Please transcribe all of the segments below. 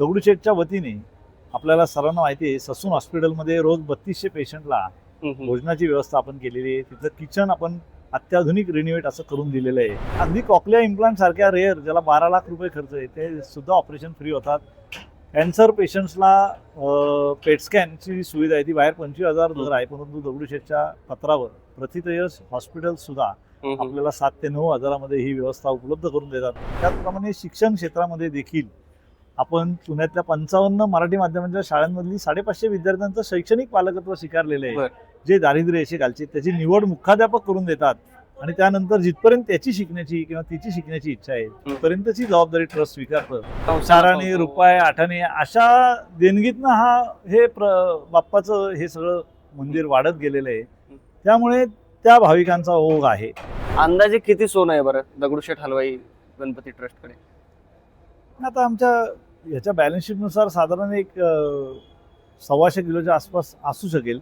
दगडूशेठच्या वतीने आपल्याला सर्वांना माहिती आहे ससून हॉस्पिटलमध्ये रोज बत्तीसशे पेशंटला. भोजनाची व्यवस्था आपण केलेली आहे. तिथं किचन आपण अत्याधुनिक रिनोव्हेट असं करून दिलेलं आहे. अगदी कॉकलिया इम्प्लांट सारख्या रेअर ज्याला बारा लाख रुपये खर्च आहे ते सुद्धा ऑपरेशन फ्री होतात. कॅन्सर पेशंट्सला पेट स्कॅनची सुविधा आहे. ती बाहेर पंचवीस हजार दर आहे परंतु दगडूशेठच्या पत्रावर प्रथितयश हॉस्पिटल सुद्धा. आपल्याला सात ते नऊ हजारामध्ये ही व्यवस्था उपलब्ध करून देतात. त्याचप्रमाणे शिक्षण क्षेत्रामध्ये देखील आपण पुण्यातल्या पंचावन्न मराठी माध्यमांच्या शाळांमधली साडेपाचशे विद्यार्थ्यांचं शैक्षणिक पालकत्व स्वीकारलेलं आहे. जे दारिद्र्य खालचे त्याची निवड मुख्याध्यापक करून देतात. आणि त्यानंतर जिथपर्यंत त्याची शिकण्याची किंवा तिची शिकण्याची इच्छा आहे तिथपर्यंतची जबाबदारी ट्रस्ट स्वीकारतं. चाराने रुपये आठाने अशा देणगीतनं हा हे प्र बाप्पाचं हे सगळं मंदिर वाढत गेलेलं आहे. त्यामुळे त्या भाविकांचा ओघ आहे. अंदाजे किती सोनं आहे बरं दगडूशेठ हलवाई गणपती ट्रस्टकडे? आता आमच्या ह्याच्या बॅलन्स शीटनुसार साधारण एक सव्वाशे किलोच्या आसपास असू शकेल.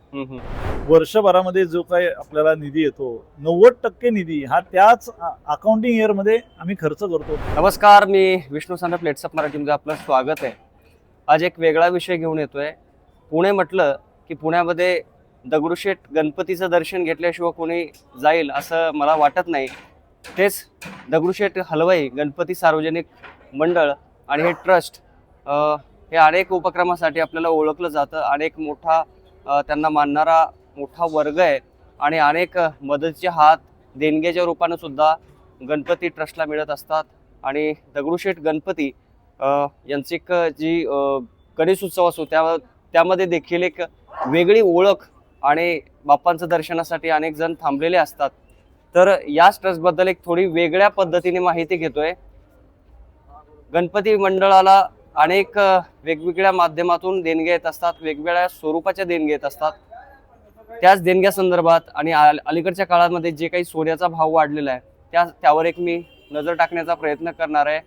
वर्षभरामध्ये जो काही आपल्याला निधी येतो नव्वद टक्के निधी हा त्याच अकाउंटिंग इयरमध्ये आम्ही खर्च करतो. नमस्कार मी विष्णू सांडा प्लेट्सअप मराठीमध्ये आपलं स्वागत आहे. आज एक वेगळा विषय घेऊन येतोय. पुणे म्हटलं की पुण्यामध्ये दगडूशेठ गणपतीचं दर्शन घेतल्याशिवाय कोणी जाईल असं मला वाटत नाही. तेच दगडूशेठ हलवाई गणपती सार्वजनिक मंडळ आणि हे ट्रस्ट हे अनेक उपक्रमासाठी आपल्याला ओळखलं जातं. अनेक मोठा त्यांना मानणारा मोठा वर्ग आहे. आणि अनेक मदतीचे हात देणग्याच्या रूपानं सुद्धा गणपती ट्रस्टला मिळत असतात. आणि दगडूशेठ गणपती यांची एक जी गणेश उत्सव असतो त्या त्यामध्ये देखील एक वेगळी ओळख आणि बाप्पांचं दर्शनासाठी अनेक जण थांबलेले असतात. तर याच ट्रस्टबद्दल एक थोडी वेगळ्या पद्धतीने माहिती घेतोय. गणपती मंडळाला अनेक वेगवेगळ्या माध्यमातून देणग्या येत असतात वेगवेगळ्या स्वरूपाच्या देणग्या येत असतात. त्याच देणग्या संदर्भात आणि अलीकडच्या काळामध्ये जे काही सोन्याचा भाव वाढलेला आहे त्या त्यावर एक मी नजर टाकण्याचा प्रयत्न करणार आहे.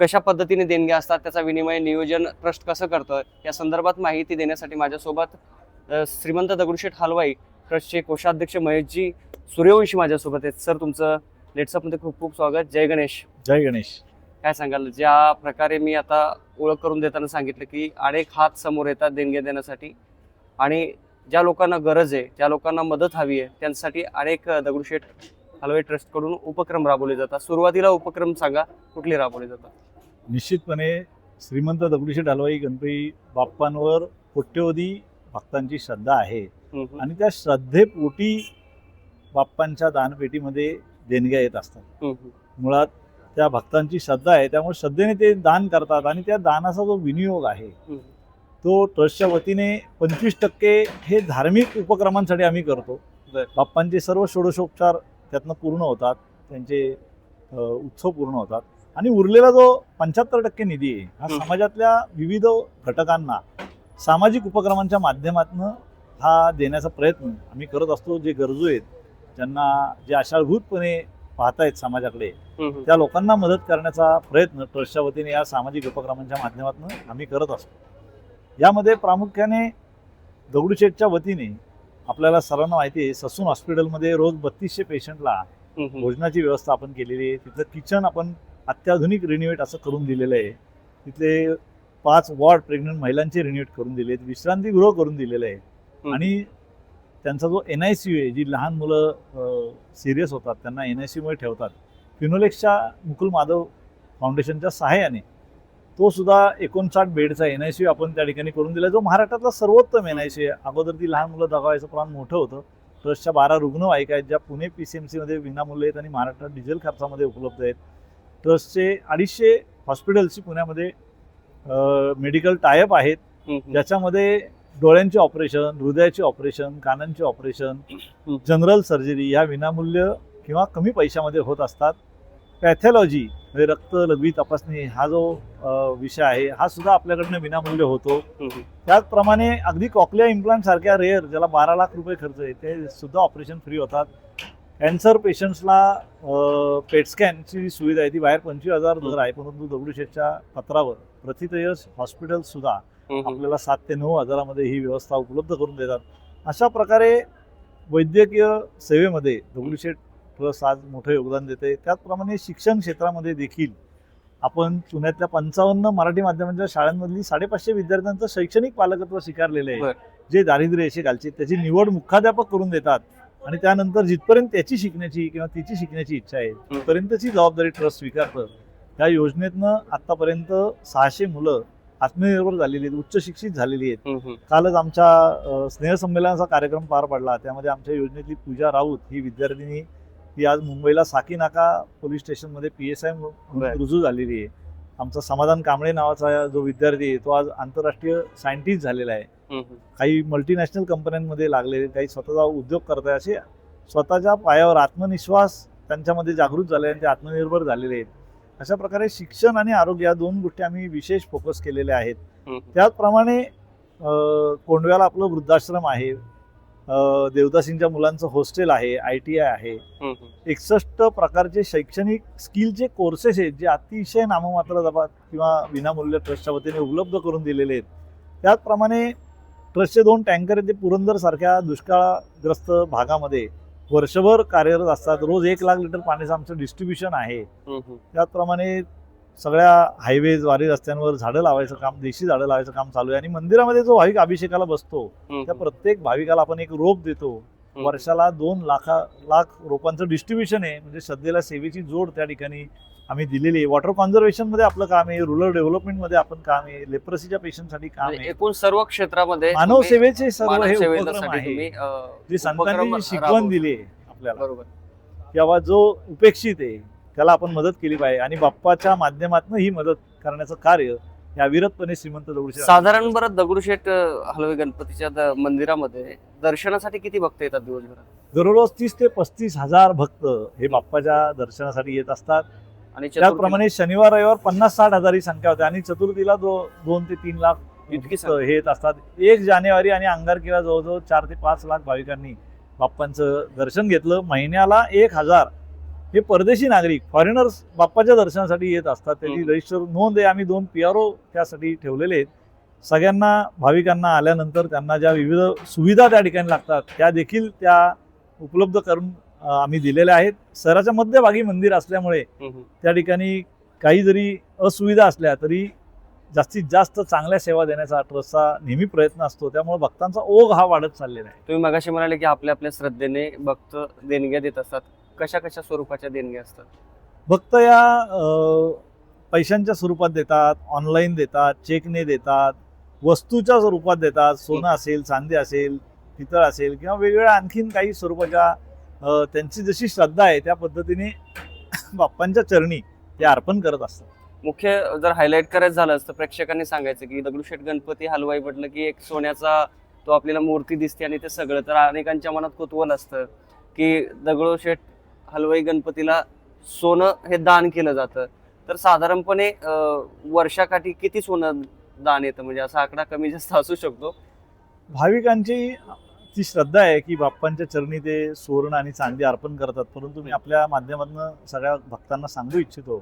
कशा पद्धतीने देणग्या असतात त्याचा विनिमय नियोजन ट्रस्ट कसं करतं या संदर्भात माहिती देण्यासाठी माझ्यासोबत श्रीमंत दगडूशेठ हलवाई ट्रस्टचे कोषाध्यक्ष महेशजी सूर्यवंशी माझ्यासोबत आहेत. सर तुमचं लेट्सअपमध्ये खूप खूप स्वागत. जय गणेश. जय गणेश. काय सांगाल? ज्या प्रकारे मी आता ओळख करून देताना सांगितलं की अनेक हात समोर येतात देणग्या देण्यासाठी आणि ज्या लोकांना गरज आहे ज्या लोकांना मदत हवी आहे त्यांच्यासाठी अनेक दगडूशेठ हलवाई ट्रस्टकडून उपक्रम राबवले जातात. सुरुवातीला उपक्रम सांगा कुठले राबवले जातात? निश्चितपणे श्रीमंत दगडूशेठ हलवाई गणपती बाप्पांवर कोट्यवधी भक्तांची श्रद्धा आहे. आणि त्या श्रद्धेपोटी बाप्पांच्या दानपेटीमध्ये देणग्या येत असतात. मुळात त्या भक्तांची श्रद्धा आहे त्यामुळे श्रद्धेने ते दान करतात आणि त्या दानाचा जो विनियोग आहे. तो ट्रस्टच्या वतीने पंचवीस टक्के हे धार्मिक उपक्रमांसाठी आम्ही करतो. बाप्पांचे सर्व षोडशोपचार त्यातनं पूर्ण होतात त्यांचे उत्सव पूर्ण होतात आणि उरलेला जो पंच्याहत्तर टक्के निधी आहे हा. समाजातल्या विविध घटकांना सामाजिक उपक्रमांच्या माध्यमातून हा देण्याचा प्रयत्न आम्ही करत असतो जे गरजू आहेत ज्यांना जे आशाळभूतपणे पाहतायत समाजाकडे. त्या लोकांना मदत करण्याचा प्रयत्न ट्रस्टच्या वतीने या सामाजिक उपक्रमांच्या माध्यमातून आम्ही करत असतो यामध्ये प्रामुख्याने दगडूशेठच्या वतीने आपल्याला सर्वांना माहिती आहे ससून हॉस्पिटलमध्ये रोज बत्तीसशे पेशंटला. भोजनाची व्यवस्था आपण केलेली आहे तिथलं किचन आपण अत्याधुनिक रिनोव्हेट असं करून दिलेलं आहे तिथले पाच वॉर्ड प्रेग्नंट महिलांचे रिनोव्हेट करून दिले आहेत विश्रांतीगृह करून दिलेलं आहे. आणि त्यांचा जो एन आय सी यू आहे जी लहान मुलं सिरियस होतात त्यांना एन आय सी यूमध्ये ठेवतात फिनोलेक्सच्या मुकुल माधव फाउंडेशनच्या सहाय्याने तो सुद्धा एकोणसाठ बेडचा एन आय सी यू आपण त्या ठिकाणी करून दिला. जो महाराष्ट्रातला सर्वोत्तम एन आय सी आहे. अगोदर ती लहान मुलं दगावायचं प्रमाण मोठं होतं. ट्रस्टच्या बारा रुग्णवाहिका आहेत ज्या पुणे पी सी एम सीमध्ये विनामूल्य आहेत आणि महाराष्ट्रात डिझेल खर्चामध्ये उपलब्ध आहेत. ट्रस्टचे अडीचशे हॉस्पिटल्सची पुण्यामध्ये मेडिकल टायअप आहेत. ज्याच्यामध्ये डोळ्यांचे ऑपरेशन हृदयाचे ऑपरेशन कानांचे ऑपरेशन जनरल सर्जरी या विनामूल्य किंवा कमी पैशामध्ये होत असतात पॅथॉलॉजी म्हणजे रक्त लघवी तपासणी हा जो विषय आहे हा सुद्धा आपल्याकडनं विनामूल्य होतो. त्याचप्रमाणे अगदी कॉकलिया इम्प्लांट सारख्या रेअर ज्याला बारा लाख रुपये खर्च आहे ते सुद्धा ऑपरेशन फ्री होतात कॅन्सर पेशंट्सला पेट स्कॅनची सुविधा आहे ती बाहेर पंचवीस हजार दर आहे परंतु दगडूशेठच्या पत्रावर प्रथितयश हॉस्पिटल सुद्धा हम्म, हम्म. आपल्याला सात ते नऊ हजारामध्ये ही व्यवस्था उपलब्ध करून देतात. अशा प्रकारे वैद्यकीय सेवेमध्ये दगडूशेठ ट्रस्ट आज मोठं योगदान देते त्याचप्रमाणे शिक्षण क्षेत्रामध्ये देखील आपण पुण्यातल्या पंचावन्न मराठी माध्यमांच्या शाळांमधली साडेपाचशे विद्यार्थ्यांचं शैक्षणिक पालकत्व स्वीकारलेलं आहे. जे दारिद्र्य रेषेखालचे त्याची निवड मुख्याध्यापक करून देतात. आणि त्यानंतर जिथपर्यंत त्याची शिकण्याची किंवा तिची शिकण्याची इच्छा आहे तिथपर्यंतची जबाबदारी ट्रस्ट स्वीकारतं. त्या योजनेतनं आतापर्यंत सहाशे मुलं आत्मनिर्भर झालेली आहेत उच्च शिक्षित झालेली आहेत. कालच आमच्या स्नेहसंमेलनाचा कार्यक्रम पार पडला त्यामध्ये आमच्या योजनेतली पूजा राऊत ही विद्यार्थिनी ती आज मुंबईला साकीनाका पोलीस स्टेशनमध्ये पी एस आय. रुजू झालेली आहे आमचा समाधान कांबळे नावाचा जो विद्यार्थी आहे तो आज आंतरराष्ट्रीय सायंटिस्ट झालेला आहे. काही मल्टीनॅशनल कंपन्यांमध्ये लागलेले काही स्वतःचा उद्योग करत आहे असे स्वतःच्या पायावर आत्मविश्वास त्यांच्यामध्ये जागृत झाले आणि ते आत्मनिर्भर झालेले आहेत अशा प्रकारे शिक्षण आणि आरोग्य या दोन गोष्टी आम्ही विशेष फोकस केलेल्या आहेत. त्याचप्रमाणे कोंडव्याला आपलं वृद्धाश्रम आहे देवदासींच्या मुलांचं हॉस्टेल आहे आय टी आय आहे. एकसष्ट प्रकारचे शैक्षणिक स्किलचे कोर्सेस आहेत जे अतिशय नाममात्र दबात किंवा विनामूल्य ट्रस्टच्या वतीने उपलब्ध करून दिलेले आहेत त्याचप्रमाणे ट्रस्टचे दोन टँकर आहेत ते पुरंदरसारख्या दुष्काळग्रस्त भागामध्ये वर्षभर कार्यरत असतात. रोज एक लाख लिटर पाण्याचं आमचं डिस्ट्रीब्युशन आहे. त्याचप्रमाणे सगळ्या हायवेज वारी रस्त्यांवर झाडं लावायचं काम देशी झाडं लावायचं काम चालू आहे आणि मंदिरामध्ये जो भाविक अभिषेकाला बसतो त्या प्रत्येक भाविकाला आपण एक रोप देतो. वर्षाला दोन लाखा लाख रोपांचं डिस्ट्रीब्युशन आहे. म्हणजे श्रद्धेला सेवेची जोड त्या ठिकाणी आम्ही दिलेली वॉटर कॉन्झर्वेशनमध्ये आपलं काम आहे. रुरल डेव्हलपमेंटमध्ये आपण काम आहे. लेप्रसीच्या पेशंटसाठी काम आहे. एकूण सर्व क्षेत्रामध्ये मानव सेवेचे सर्व हे उपक्रम आहे. जे संतांनी शिकवण. दिली आहे आपल्याला. बरोबर. किंवा जो उपेक्षित आहे त्याला आपण मदत केली पाहिजे. आणि बाप्पाच्या माध्यमातून ही मदत करण्याचं कार्य हे अविरतपणे श्रीमंत दगडूशेठ साधारण बरं दगडूशेठ हलवे गणपतीच्या मंदिरामध्ये दर्शनासाठी किती भक्त येतात दिवसभरात? दररोज तीस ते पस्तीस हजार भक्त हे बाप्पाच्या दर्शनासाठी येत असतात. आणि त्याचप्रमाणे शनिवार रविवार पन्नास साठ हजार ही संख्या होते. आणि चतुर्थीला दो दोन ते तीन लाख इतकी हे येत असतात. एक जानेवारी आणि अंगारकीला जवळजवळ चार ते पाच लाख भाविकांनी बाप्पांचं दर्शन घेतलं. महिन्याला एक हजार हे परदेशी नागरिक फॉरेनर्स बाप्पाच्या दर्शनासाठी येत असतात. त्याची. रजिस्टर नोंद आहे. आम्ही दोन पी आर ओ त्यासाठी ठेवलेले आहेत. सगळ्यांना भाविकांना आल्यानंतर त्यांना ज्या विविध सुविधा त्या ठिकाणी लागतात त्या देखील त्या उपलब्ध करून आम्ही दिलेल्या आहेत. शहराच्या मध्यभागी मंदिर असल्यामुळे. त्या ठिकाणी काही जरी असुविधा असल्या तरी जास्तीत जास्त चांगल्या सेवा देण्याचा ट्रस्टचा नेहमी प्रयत्न असतो. त्यामुळे भक्तांचा ओघ हा वाढत चाललेला आहे. तुम्ही मगाशी म्हणाले की आपल्या आपल्या श्रद्धेने भक्त देणग्या देत असतात. कशा कशा स्वरूपाच्या देणग्या असतात? भक्त या पैशांच्या स्वरूपात देतात ऑनलाईन देतात चेकने देतात वस्तूच्या स्वरूपात देतात. सोनं असेल चांदी असेल पितळ असेल किंवा वेगवेगळ्या आणखीन काही स्वरूपाच्या त्यांची जशी श्रद्धा आहे त्या पद्धतीने बाप्पांच्या चरणी ते अर्पण करत असतात. मुख्य जर हायलाईट करायचं झालं तर प्रेक्षकांनी सांगायचं की दगडूशेठ गणपती हलवाई म्हटलं की एक सोन्याचा तो आपल्याला मूर्ती दिसते आणि ते सगळं. तर अनेकांच्या मनात कुतूहल असतं की दगडूशेठ हलवाई गणपतीला सोनं हे दान केलं जातं. तर साधारणपणे वर्षाकाठी किती सोनं दान येतं? म्हणजे असा आकडा कमी जास्त असू शकतो. भाविकांची ती श्रद्धा आहे की बाप्पांच्या चरणी ते सुवर्ण आणि चांदी अर्पण करतात परंतु मी आपल्या माध्यमातून सगळ्या भक्तांना सांगू इच्छितो.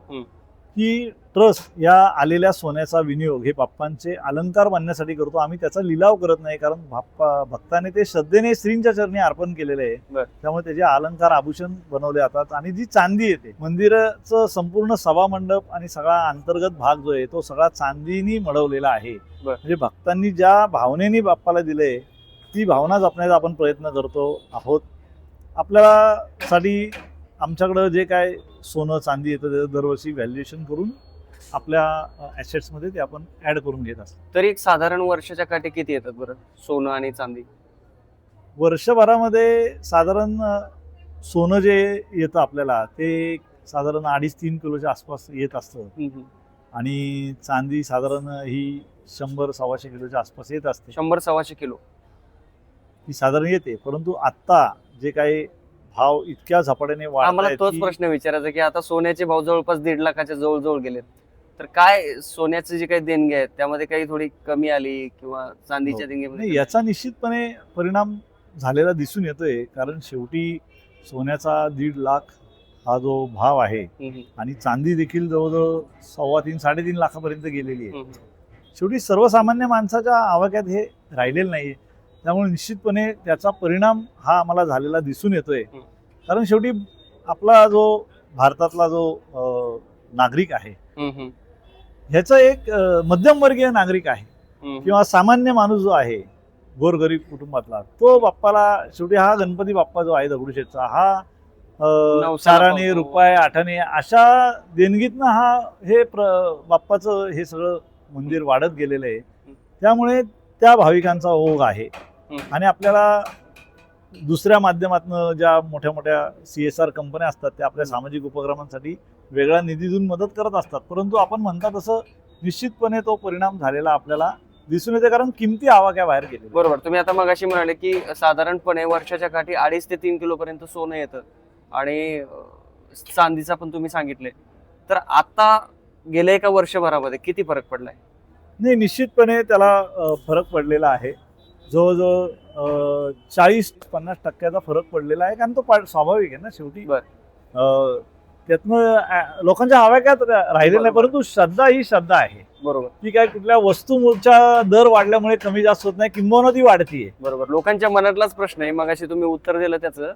की ट्रस्ट या आलेल्या सोन्याचा विनियोग हे बाप्पांचे अलंकार बांधण्यासाठी करतो आम्ही त्याचा लिलाव करत नाही कारण बाप्पा भक्ताने ते श्रद्धेने श्रींच्या चरणी अर्पण केलेले आहे. त्यामुळे त्याचे अलंकार आभूषण बनवले जातात आणि जी चांदी येते मंदिराचं संपूर्ण सभामंडप आणि सगळा अंतर्गत भाग जो आहे तो सगळा चांदीनी मडवलेला आहे. म्हणजे भक्तांनी ज्या भावनेनी बाप्पाला दिले ती भावना जपण्याचा आपण प्रयत्न करतो आहोत. आपल्याला साठी आमच्याकडं जे काय सोनं चांदी येतं त्याचं दरवर्षी व्हॅल्युएशन करून आपल्या ॲसेट्समध्ये ते आपण ॲड करून घेत असतो. तरी एक साधारण वर्षाच्या काठी किती येतात बरं? सोनं आणि चांदी. वर्षभरामध्ये साधारण सोनं जे येतं आपल्याला ते साधारण अडीच तीन किलोच्या आसपास येत असतं. आणि चांदी साधारण ही शंभर सव्वाशे किलोच्या आसपास येत असते. शंभर सव्वाशे किलो. ती साधारण येते परंतु आत्ता जे काही भाव इतक्या झपाट्याने आम्हाला आहेत तोच की प्रश्न विचारायचा की आता सोन्याचे भाव जवळपास दीड लाखाच्या जवळ जवळ गेलेत. तर काय सोन्याचे जे काही देणगे आहेत त्यामध्ये काही थोडी कमी आली किंवा चांदीच्या नाही, देणगीमध्ये याचा निश्चितपणे परिणाम झालेला दिसून येतोय कारण शेवटी सोन्याचा दीड लाख हा जो भाव आहे हम्म, आणि चांदी देखील जवळजवळ सव्वा तीन साडेतीन लाखापर्यंत गेलेली आहे. हम्म. शेवटी सर्वसामान्य माणसाच्या आवाक्यात हे राहिलेलं नाही त्यामुळे निश्चितपणे त्याचा परिणाम हा आम्हाला झालेला दिसून येतोय. कारण शेवटी आपला जो भारतातला जो नागरिक आहे ह्याचा एक मध्यमवर्गीय नागरिक आहे. किंवा सामान्य माणूस जो आहे गोरगरीब कुटुंबातला तो बाप्पाला शेवटी हा गणपती बाप्पा जो आहे दगडूशेठचा हा चाराने पावतो. रुपये आठाने अशा देणगीतनं हा हे प्र बाप्पाचं हे सगळं मंदिर वाढत गेलेलं आहे त्यामुळे त्या भाविकांचा ओघ आहे. आणि आपल्याला दुसऱ्या माध्यमातनं ज्या मोठ्या मोठ्या सी एस आर कंपन्या असतात त्या आपल्या सामाजिक उपक्रमांसाठी वेगळ्या निधीतून मदत करत असतात. परंतु आपण म्हणता तसं निश्चितपणे तो परिणाम झालेला आपल्याला दिसून येते कारण किमती आवाक्या बाहेर गेले बरोबर. तुम्ही आता मग अशी म्हणाले की साधारणपणे वर्षाच्या काठी अडीच ते तीन किलो पर्यंत सोनं येतं. आणि चांदीचा पण तुम्ही सांगितले. तर आता गेल्या एका वर्षभरामध्ये किती फरक पडलाय? नाही निश्चितपणे त्याला फरक पडलेला आहे. जवळजवळ चाळीस पन्नास टक्क्याचा फरक पडलेला आहे कारण तो स्वाभाविक आहे ना शेवटी. त्यातनं लोकांच्या आवाक्यात रा- राहिलेलं नाही. परंतु श्रद्धा ही श्रद्धा आहे. बरोबर. ती काय कुठल्या वस्तूच्या दर वाढल्यामुळे कमी जास्त होत नाही किंबहुना ती वाढतीये. बरोबर. लोकांच्या मनातलाच प्रश्न आहे मग तुम्ही उत्तर दिलं त्याचं.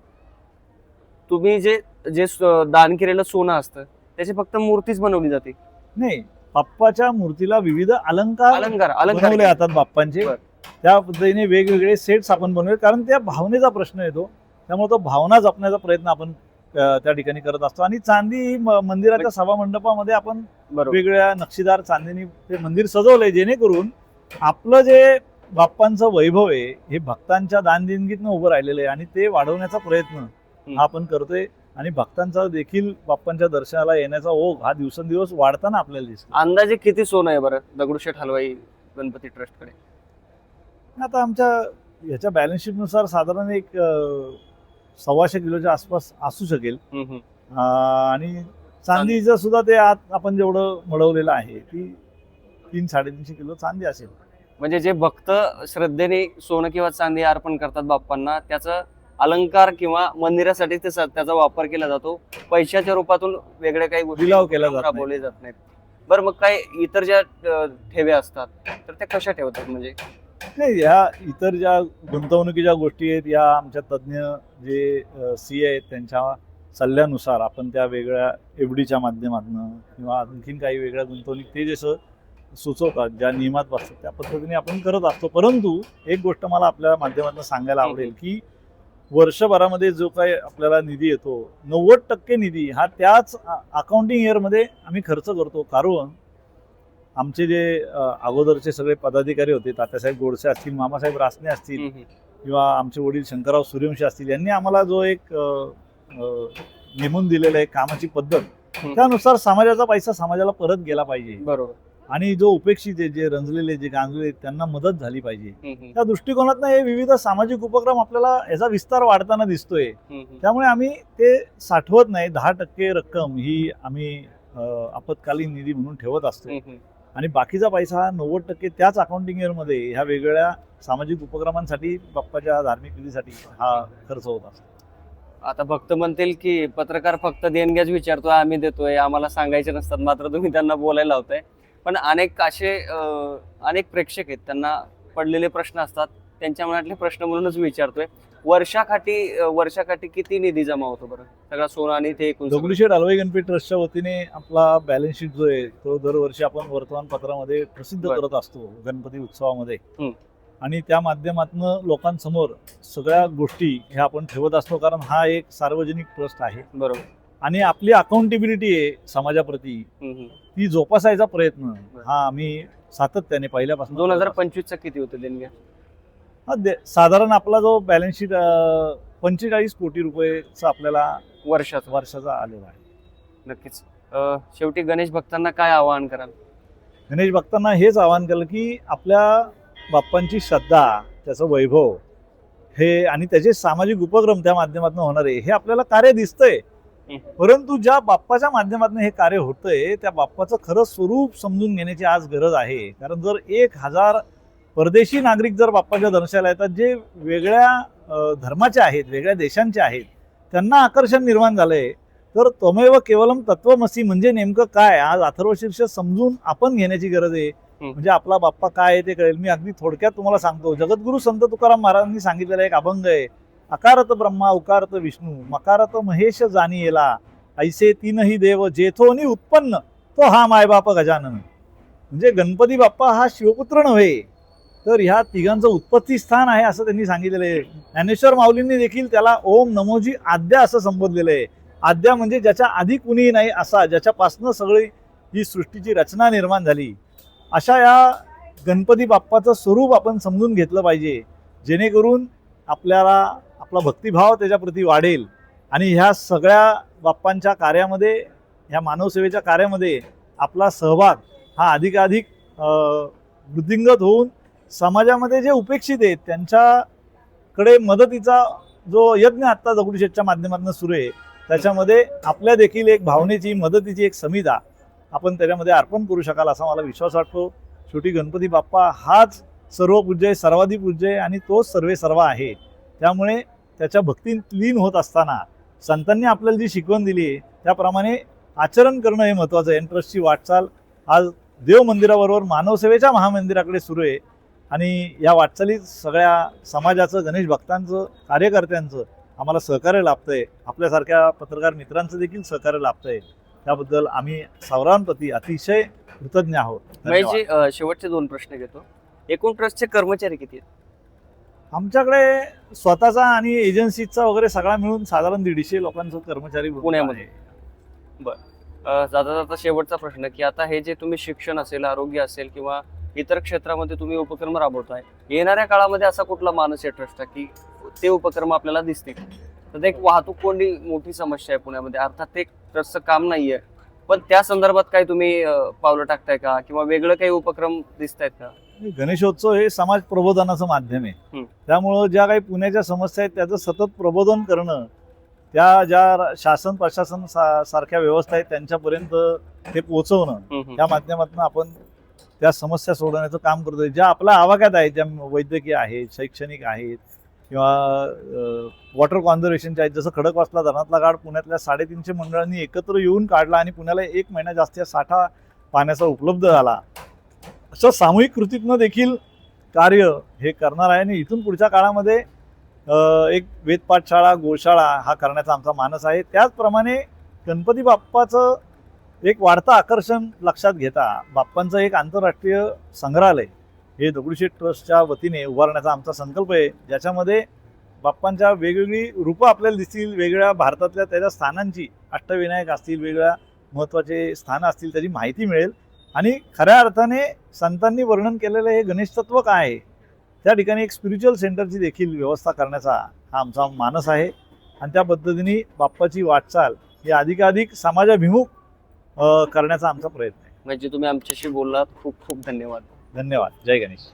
तुम्ही जे जे दान केलेलं सोनं असतं त्याची फक्त मूर्तीच बनवली जाते. नाही बाप्पाच्या मूर्तीला विविध अलंकार अलंकार अलंकार. जातात बाप्पांचे. त्या पद्धतीने वेगवेगळे सेट्स आपण बनवले कारण त्या भावनेचा प्रश्न येतो त्यामुळे तो भावना जपण्याचा प्रयत्न आपण त्या ठिकाणी करत असतो. आणि चांदी मंदिराच्या सभा मंडपामध्ये आपण वेगवेगळ्या नक्षीदार चांदीने ते मंदिर सजवलंय. जेणेकरून आपलं जे बाप्पांचं वैभव आहे हे भक्तांच्या दानदेणगीतनं उभं राहिलेलं आहे आणि ते वाढवण्याचा प्रयत्न हा आपण करतोय. आणि भक्तांचा देखील बाप्पांच्या दर्शनाला येण्याचा ओघ हा दिवसेंदिवस वाढताना आपल्याला दिसतो अंदाजे किती सोनं आहे बरं दगडूशेठ हलवाई गणपती ट्रस्टकडे? आता आमच्या ह्याच्या बॅलन्स शीटनुसार साधारण एक सव्वाशे किलोच्या आसपास असू शकेल. आणि चांदीचं सुद्धा ते आत आपण जेवढं मळवलेलं आहे ती तीन साडेतीनशे किलो चांदी असेल. म्हणजे जे भक्त श्रद्धेने सोनं किंवा चांदी अर्पण करतात बाप्पांना त्याचा अलंकार किंवा मंदिरासाठी ते त्याचा वापर केला जातो. पैशाच्या रूपातून वेगळे काही गोष्टी केला. राबवले जात नाहीत. बरं मग काय इतर ज्या ठेव्या असतात तर त्या कशा ठेवतात म्हणजे? नाही ह्या इतर ज्या गुंतवणुकीच्या गोष्टी आहेत या आमच्या तज्ज्ञ जे सी आहेत त्यांच्या सल्ल्यानुसार आपण त्या वेगळ्या एफ डीच्या माध्यमातून किंवा आणखीन काही वेगळ्या गुंतवणूक ते जसं सुचवतात ज्या नियमात बसतात त्या पद्धतीने आपण करत असतो. परंतु एक गोष्ट मला आपल्या माध्यमातून सांगायला आवडेल की वर्षभरामध्ये जो काही आपल्याला निधी येतो नव्वद टक्के निधी हा त्याच अकाउंटिंग इयरमध्ये आम्ही खर्च करतो. कारण आमचे जे अगोदरचे सगळे पदाधिकारी होते तात्यासाहेब गोडसे असतील मामासाहेब रासने असतील. किंवा आमचे वडील शंकरराव सूर्यवंशी असतील यांनी आम्हाला जो एक नेमून दिलेला आहे कामाची पद्धत. त्यानुसार समाजाचा पैसा समाजाला परत गेला पाहिजे बरोबर आणि जो उपेक्षित आहे जे रंजलेले जे गांजलेले त्यांना मदत झाली पाहिजे त्या दृष्टिकोनातनं हे विविध सामाजिक उपक्रम आपल्याला याचा विस्तार वाढताना दिसतोय. त्यामुळे आम्ही ते साठवत नाही दहा टक्के रक्कम ही आम्ही आपत्कालीन निधी म्हणून ठेवत असतो. आणि बाकीचा पैसा हा नव्वद टक्के त्याच अकाउंटिंग इयरमध्ये ह्या वेगवेगळ्या सामाजिक उपक्रमांसाठी बाप्पाच्या धार्मिक विधीसाठी हा खर्च होत असतो. आता भक्त म्हणतील की पत्रकार फक्त देणग्याच विचारतोय आम्ही देतोय आम्हाला सांगायचे नसतात मात्र तुम्ही त्यांना बोलायला लावताय. पण अनेक असे अनेक प्रेक्षक आहेत त्यांना पडलेले प्रश्न असतात त्यांच्या मनातले प्रश्न म्हणूनच विचारतोय. वर्षाकाठी वर्षाकाठी किती निधी जमा होतो बरं सगळा सोनं आणि ते एकूण सगळं? दगडूशेठ हलवाई गणपती ट्रस्टच्या वतीने आपला बॅलन्स शीट जो आहे तो दरवर्षी आपण वर्तमानपत्रामध्ये प्रसिद्ध बरं. करत असतो गणपती उत्सवामध्ये हं. आणि त्या माध्यमातून लोकांसमोर सगळ्या गोष्टी ह्या आपण ठेवत असतो कारण हा एक सार्वजनिक ट्रस्ट आहे बरोबर आणि आपली अकाउंटेबिलिटी आहे समाजाप्रती. ती जोपासायचा प्रयत्न. हा आम्ही सातत्याने पहिल्यापासून दोन हजार असतो. पंचवीसचा किती होतं देणग्या हा, साधारण आपला जो बॅलन्स शीट पंचेचाळीस कोटी रुपयेचा आपल्याला वर्षाचा. वर्षाचा आलेला आहे. नक्कीच. शेवटी गणेश भक्तांना काय आवाहन कराल? गणेश भक्तांना हेच आवाहन केलं की आपल्या बाप्पांची श्रद्धा त्याचं वैभव हे आणि त्याचे सामाजिक उपक्रम त्या माध्यमातून होणारे हे आपल्याला कार्य दिसतंय. परंतु ज्या बाप्पाच्या माध्यमातून हे कार्य होतंय त्या बाप्पाचं खरं स्वरूप समजून घेण्याची आज गरज आहे. कारण जर एक हजार परदेशी नागरिक जर बाप्पाच्या दर्शनाला येतात जे वेगळ्या धर्माचे आहेत वेगळ्या देशांचे आहेत त्यांना आकर्षण निर्माण झालंय तर त्वमेव केवलम तत्वमसी म्हणजे नेमकं काय? आज अथर्वशीर्ष समजून आपण घेण्याची गरज आहे. म्हणजे आपला बाप्पा काय आहे ते कळेल. मी अगदी थोडक्यात तुम्हाला सांगतो. जगद्गुरु संत तुकाराम महाराजांनी सांगितलेला एक अभंग आहे. अकारत ब्रह्मा उकारत विष्णू मकारत महेश जाणी येला. ऐसे तीनही देव जेथोनी उत्पन्न तो हा मायबाप गजानन. म्हणजे गणपती बाप्पा हा शिवपुत्र नव्हे. तर ह्या तिघांचं उत्पत्ती स्थान आहे असं त्यांनी सांगितलेलं आहे. ज्ञानेश्वर माऊलींनी देखील त्याला ओम नमोजी आद्या असं संबोधलेलं आहे. आद्या म्हणजे ज्याच्या आधी कुणीही नाही असा ज्याच्यापासनं सगळी ही सृष्टीची रचना निर्माण झाली. अशा या गणपती बाप्पाचं स्वरूप आपण समजून घेतलं पाहिजे. जेणेकरून आपल्याला आपला भक्तिभाव त्याच्याप्रती वाढेल. आणि ह्या सगळ्या बाप्पांच्या कार्यामध्ये ह्या मानवसेवेच्या कार्यामध्ये आपला सहभाग हा अधिकाधिक वृद्धिंगत होऊन समाजामध्ये जे उपेक्षित आहेत त्यांच्याकडे मदतीचा जो यज्ञ आत्ता दगडूशेठच्या माध्यमातून सुरू आहे त्याच्यामध्ये आपल्या देखील एक भावनेची मदतीची एक समिधा आपण त्याच्यामध्ये अर्पण करू शकाल असा मला विश्वास वाटतो. शेवटी गणपती बाप्पा हाच सर्व पूज्य आहे सर्वाधी पूज्य आहे आणि तोच सर्वे सर्व आहे. त्यामुळे त्याच्या भक्तीत लीन होत असताना संतांनी आपल्याला जी शिकवण दिली आहे त्याप्रमाणे आचरण करणं हे महत्त्वाचं आहे. एन वाटचाल आज देव मंदिराबरोबर मानवसेवेच्या महामंदिराकडे सुरू आहे. आणि या वाटचालीत सगळ्या समाजाचं गणेश भक्तांचं कार्यकर्त्यांचं आम्हाला सहकार्य लाभतंय. आपल्यासारख्या पत्रकार मित्रांचं देखील सहकार्य लाभतंय. त्याबद्दल आम्ही सावरांप्रती अतिशय कृतज्ञ आहोत. शेवटचे दोन प्रश्न घेतो. एकूण ट्रस्टचे कर्मचारी किती आहेत? आमच्याकडे स्वतःचा आणि एजन्सीचा वगैरे सगळा मिळून साधारण दीडशे लोकांचं कर्मचारी पुण्यामध्ये. आहे. अं, जाता जाता शेवटचा प्रश्न की आता हे जे तुम्ही शिक्षण असेल आरोग्य असेल किंवा इतर क्षेत्रामध्ये तुम्ही उपक्रम राबवताय. येणाऱ्या काळामध्ये असा कुठला मानस आहे ट्रस्ट की ते उपक्रम आपल्याला दिसतील? तर एक वाहतूक कोंडी मोठी समस्या आहे पुण्यामध्ये. अर्थात ते ट्रस्टचं काम नाहीये. पण त्या संदर्भात काही तुम्ही पावलं टाकताय का? किंवा वेगळं काही उपक्रम दिसत आहेत का गणेशोत्सव हे समाज प्रबोधनाचं माध्यम आहे. त्यामुळं ज्या काही पुण्याच्या समस्या आहेत त्याचं सतत प्रबोधन करणं त्या ज्या शासन प्रशासन सारख्या व्यवस्था आहेत त्यांच्यापर्यंत ते पोहोचवणं. त्या माध्यमातून आपण त्या समस्या सोडवण्याचं काम करतो ज्या आपल्या आवाक्यात आहेत ज्या वैद्यकीय आहेत शैक्षणिक आहेत किंवा वॉटर कॉन्झर्वेशनच्या आहेत जसं खडकवासला धरणातला गाड पुण्यातल्या साडेतीनशे मंडळांनी एकत्र येऊन काढला आणि पुण्याला एक महिना जास्तीत साठा पाण्याचा उपलब्ध झाला. असं सामूहिक कृतीतनं देखील कार्य हे करणार आहे आणि इथून पुढच्या काळामध्ये एक वेदपाठशाळा गोशाळा हा करण्याचा आमचा मानस आहे. त्याचप्रमाणे गणपती बाप्पाचं एक वाढतं आकर्षण लक्षात घेता बाप्पांचं एक आंतरराष्ट्रीय संग्रहालय हे दगडूशेठ ट्रस्टच्या वतीने उभारण्याचा आमचा संकल्प आहे. ज्याच्यामध्ये बाप्पांच्या वेगवेगळी रूपं आपल्याला दिसतील वेगळ्या भारतातल्या त्याच्या स्थानांची अष्टविनायक असतील वेगळ्या महत्त्वाचे स्थानं असतील त्याची माहिती मिळेल. आणि खऱ्या अर्थाने संतांनी वर्णन केलेलं हे गणेश तत्व काय आहे? त्या ठिकाणी एक स्पिरिच्युअल सेंटरची देखील व्यवस्था करण्याचा हा आमचा मानस आहे. आणि त्या पद्धतीने बाप्पाची वाटचाल ही अधिकाधिक समाजाभिमुख करण्याचा आमचा प्रयत्न आहे. म्हणजे तुम्ही आमच्याशी बोललात. खूप खूप धन्यवाद. धन्यवाद. जय गणेश.